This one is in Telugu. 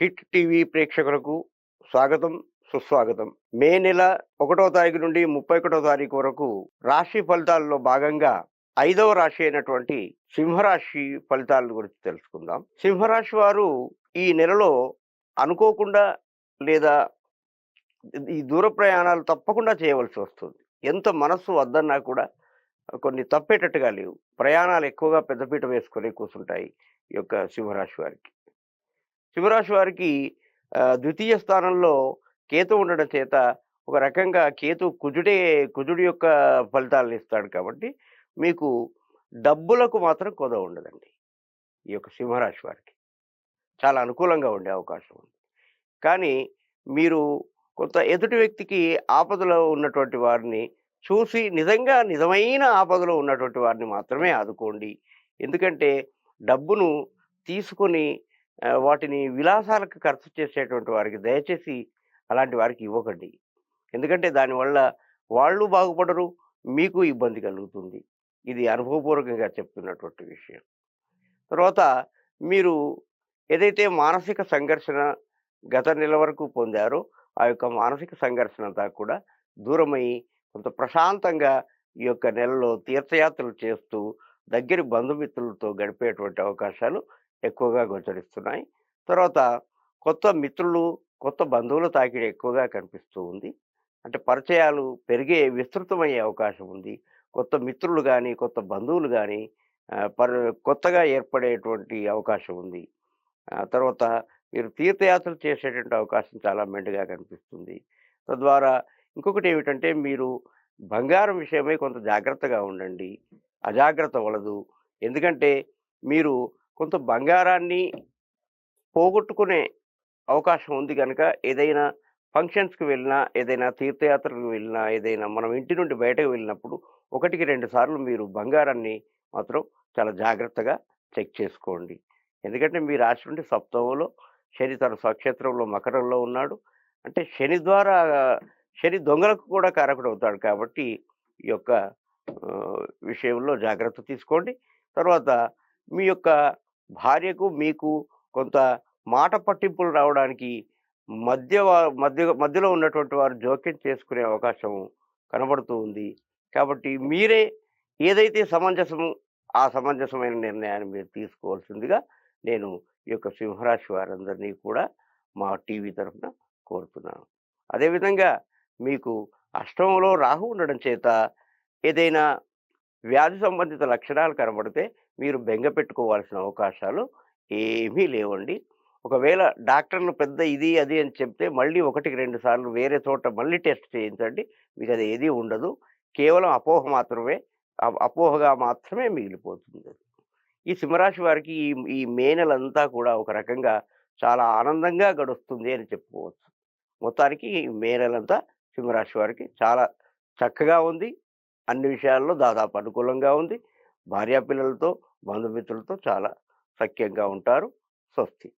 హిట్ టీవీ ప్రేక్షకులకు స్వాగతం సుస్వాగతం. మే నెల ఒకటో తారీఖు నుండి ముప్పై ఒకటో తారీఖు వరకు రాశి ఫలితాల్లో భాగంగా ఐదవ రాశి అయినటువంటి సింహరాశి ఫలితాల గురించి తెలుసుకుందాం. సింహరాశి వారు ఈ నెలలో అనుకోకుండా లేదా ఈ దూర ప్రయాణాలు తప్పకుండా చేయవలసి వస్తుంది. ఎంత మనస్సు వద్దన్నా కూడా కొన్ని తప్పేటట్టుగా లేవు. ప్రయాణాలు ఎక్కువగా పెద్దపీట వేసుకొని కూర్చుంటాయి ఈ యొక్క సింహరాశి వారికి. సింహరాశి వారికి ద్వితీయ స్థానంలో కేతు ఉండడం చేత ఒక రకంగా కేతు కుజుడే కుజుడి యొక్క ఫలితాలను ఇస్తాడు కాబట్టి మీకు డబ్బులకు మాత్రం కొద ఉండదండి. ఈ యొక్క సింహరాశి వారికి చాలా అనుకూలంగా ఉండే అవకాశం ఉంది. కానీ మీరు కొంత ఎదుటి వ్యక్తికి ఆపదలో ఉన్నటువంటి వారిని చూసి నిజంగా నిజమైన ఆపదలో ఉన్నటువంటి వారిని మాత్రమే ఆదుకోండి. ఎందుకంటే డబ్బును తీసుకొని వాటిని విలాసాలకు ఖర్చు చేసేటువంటి వారికి దయచేసి అలాంటి వారికి ఇవ్వకండి. ఎందుకంటే దానివల్ల వాళ్ళు బాగుపడరు మీకు ఇబ్బంది కలుగుతుంది. ఇది అనుభవపూర్వకంగా చెప్తున్నటువంటి విషయం. తర్వాత మీరు ఏదైతే మానసిక సంఘర్షణ గత నెల వరకు పొందారో ఆ యొక్క మానసిక సంఘర్షణ అంతా కూడా దూరమై కొంత ప్రశాంతంగా ఈ యొక్క నెలలో తీర్థయాత్రలు చేస్తూ దగ్గర బంధుమిత్రులతో గడిపేటువంటి అవకాశాలు ఎక్కువగా గోచరిస్తున్నాయి. తర్వాత కొత్త మిత్రులు కొత్త బంధువుల తాకిడి ఎక్కువగా కనిపిస్తూ ఉంది. అంటే పరిచయాలు పెరిగే విస్తృతమయ్యే అవకాశం ఉంది. కొత్త మిత్రులు కానీ కొత్త బంధువులు కానీ పర్ కొత్తగా ఏర్పడేటువంటి అవకాశం ఉంది. తర్వాత మీరు తీర్థయాత్రలు చేసేటువంటి అవకాశం చాలా మెండుగా కనిపిస్తుంది. తద్వారా ఇంకొకటి ఏమిటంటే మీరు బంగారం విషయమై కొంత జాగ్రత్తగా ఉండండి. అజాగ్రత్త వలదు. ఎందుకంటే మీరు కొంత బంగారాన్ని పోగొట్టుకునే అవకాశం ఉంది కనుక ఏదైనా ఫంక్షన్స్కి వెళ్ళినా ఏదైనా తీర్థయాత్రలకు వెళ్ళినా ఏదైనా మనం ఇంటి నుండి బయటకు వెళ్ళినప్పుడు ఒకటికి రెండు సార్లు మీరు బంగారాన్ని మాత్రం చాలా జాగ్రత్తగా చెక్ చేసుకోండి. ఎందుకంటే మీ రాశి నుండి సప్తమంలో శని తన స్వక్షేత్రంలో మకరంలో ఉన్నాడు. అంటే శని ద్వారా శని దొంగలకు కూడా కారకుడు అవుతాడు కాబట్టి ఈ యొక్క విషయంలో జాగ్రత్త తీసుకోండి. తర్వాత మీ యొక్క భార్యకు మీకు కొంత మాట పట్టింపులు రావడానికి మధ్య మధ్య మధ్యలో ఉన్నటువంటి వారు జోక్యం చేసుకునే అవకాశం కనబడుతూ ఉంది. కాబట్టి మీరే ఏదైతే సమంజసము ఆ సమంజసమైన నిర్ణయాన్ని మీరు తీసుకోవాల్సిందిగా నేను ఈ యొక్క సింహరాశి వారందరినీ కూడా మా టీవీ తరఫున కోరుతున్నాను. అదేవిధంగా మీకు అష్టమంలో రాహు ఉండడం చేత ఏదైనా వ్యాధి సంబంధిత లక్షణాలు కనబడితే మీరు బెంగ పెట్టుకోవాల్సిన అవకాశాలు ఏమీ లేవండి. ఒకవేళ డాక్టర్లు పెద్ద ఇది అది అని చెప్తే మళ్ళీ ఒకటికి రెండు సార్లు వేరే చోట మళ్ళీ టెస్ట్ చేయించండి. మీకు అది ఏది ఉండదు. కేవలం అపోహ మాత్రమే అపోహగా మాత్రమే మిగిలిపోతుంది ఈ సింహరాశి వారికి ఈ ఈ మే నెలంతా కూడా ఒక రకంగా చాలా ఆనందంగా గడుస్తుంది అని చెప్పుకోవచ్చు. మొత్తానికి ఈ మే నెలంతా సింహరాశి వారికి చాలా చక్కగా ఉంది. అన్ని విషయాల్లో దాదాపు అనుకూలంగా ఉంది. భార్యాపిల్లలతో బంధుమిత్రులతో చాలా సఖ్యంగా ఉంటారు. స్వస్తి.